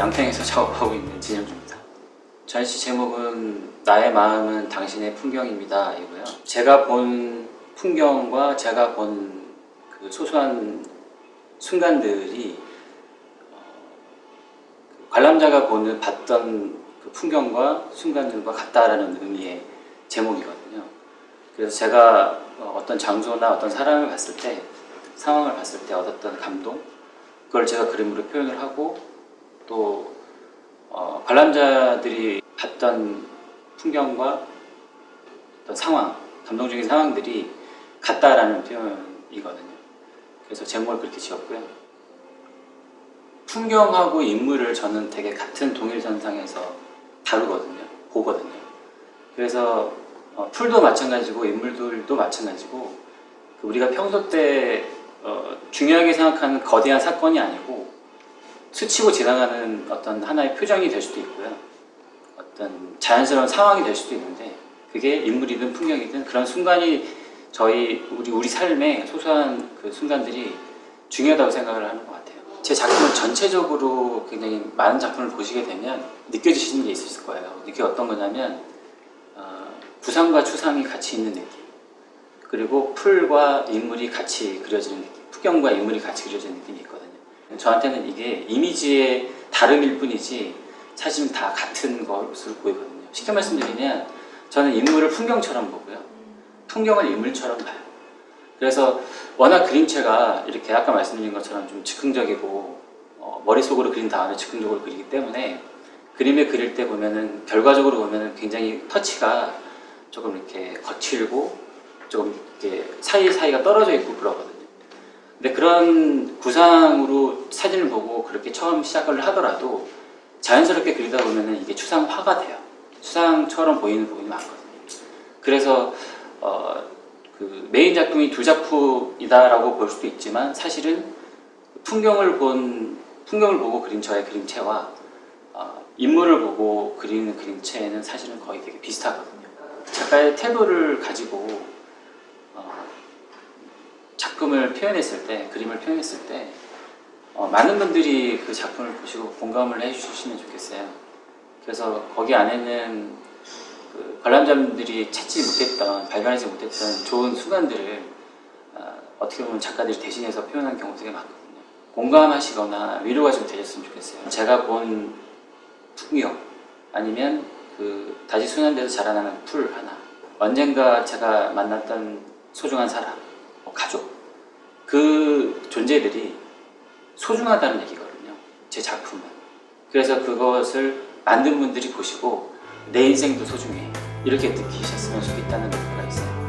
양평에서 작업하고 있는 진영주입니다. 전시 제목은 나의 마음은 당신의 풍경입니다. 이고요. 제가 본 풍경과 제가 본 그 소소한 순간들이 어, 그 관람자가 보는 봤던 그 풍경과 순간들과 같다라는 의미의 제목이거든요. 그래서 제가 어, 어떤 장소나 어떤 사람을 봤을 때 상황을 봤을 때 얻었던 감동 그걸 제가 그림으로 표현을 하고 또 어, 관람자들이 봤던 풍경과 어떤 상황, 감동적인 상황들이 같다라는 표현이거든요. 그래서 제목을 그렇게 지었고요. 풍경하고 인물을 저는 되게 같은 동일선상에서 다루거든요. 보거든요. 그래서 어, 풀도 마찬가지고 인물들도 마찬가지고 그 우리가 평소 때 어, 중요하게 생각하는 거대한 사건이 아니고 스치고 지나가는 어떤 하나의 표정이 될 수도 있고요. 어떤 자연스러운 상황이 될 수도 있는데 그게 인물이든 풍경이든 그런 순간이 저희 우리 우리 삶의 소소한 그 순간들이 중요하다고 생각을 하는 것 같아요. 제 작품을 전체적으로 굉장히 많은 작품을 보시게 되면 느껴지시는 게 있을 거예요. 이게 어떤 거냐면 어, 구상과 추상이 같이 있는 느낌. 그리고 풀과 인물이 같이 그려지는 느낌. 풍경과 인물이 같이 그려지는 느낌이 있거든요. 저한테는 이게 이미지의 다름일 뿐이지 사실은 다 같은 것으로 보이거든요. 쉽게 말씀드리면 저는 인물을 풍경처럼 보고요. 풍경을 인물처럼 봐요. 그래서 워낙 그림체가 이렇게 아까 말씀드린 것처럼 좀 즉흥적이고 어, 머릿속으로 그린 다음에 즉흥적으로 그리기 때문에 그림을 그릴 때 보면은 결과적으로 보면은 굉장히 터치가 조금 이렇게 거칠고 조금 이렇게 사이사이가 떨어져 있고 그러거든요. 근데 그런 구상으로 사진을 보고 그렇게 처음 시작을 하더라도 자연스럽게 그리다 보면은 이게 추상화가 돼요. 추상처럼 보이는 부분이 많거든요. 그래서 어, 그 메인 작품이 두 작품이다라고 볼 수도 있지만 사실은 풍경을 본 풍경을 보고 그린 저의 그림체와 어, 인물을 보고 그리는 그림체는 사실은 거의 되게 비슷하거든요. 작가의 태도를 가지고 어, 작품을 표현했을 때, 그림을 표현했을 때 어, 많은 분들이 그 작품을 보시고 공감을 해주시면 좋겠어요. 그래서 거기 안에는 그 관람자분들이 찾지 못했던, 발견하지 못했던 좋은 순간들을 어, 어떻게 보면 작가들이 대신해서 표현한 경우가 되게 많거든요. 공감하시거나 위로가 좀 되셨으면 좋겠어요. 제가 본 풍경 아니면 그 다시 순환돼서 자라나는 풀 하나 언젠가 제가 만났던 소중한 사람, 뭐 가족 그 존재들이 소중하다는 얘기거든요. 제 작품은. 그래서 그것을 만든 분들이 보시고 내 인생도 소중해 이렇게 느끼셨으면 좋겠다는 거고요.